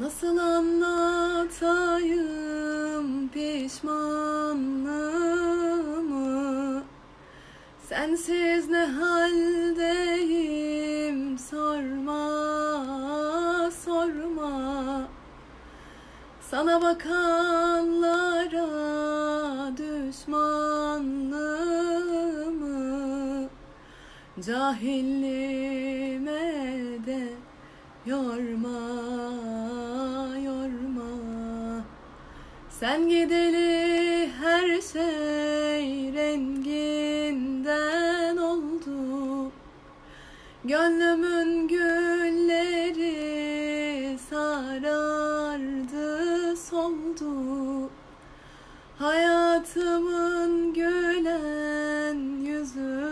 Nasıl anlatayım pişmanlığımı? Sensiz ne haldeyim sorma sorma. Sana bakanlara düşmanlığımı Cahilliğime Sen gideli her şey renginden oldu. Gönlümün gülleri sarardı soldu. Hayatımın gülen yüzü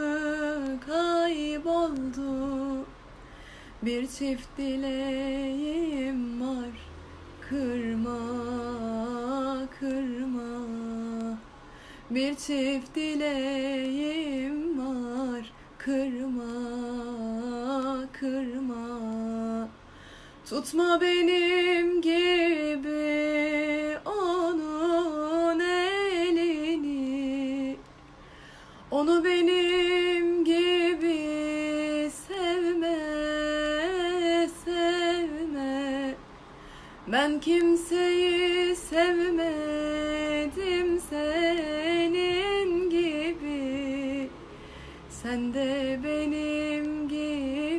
kayboldu. Bir çift dileğim var kırma Bir çift dileğim var. Kırma, kırma. Tutma benim gibi onun elini. Onu benim Ben kimseyi sevmedim senin gibi. Sen de benim gibi.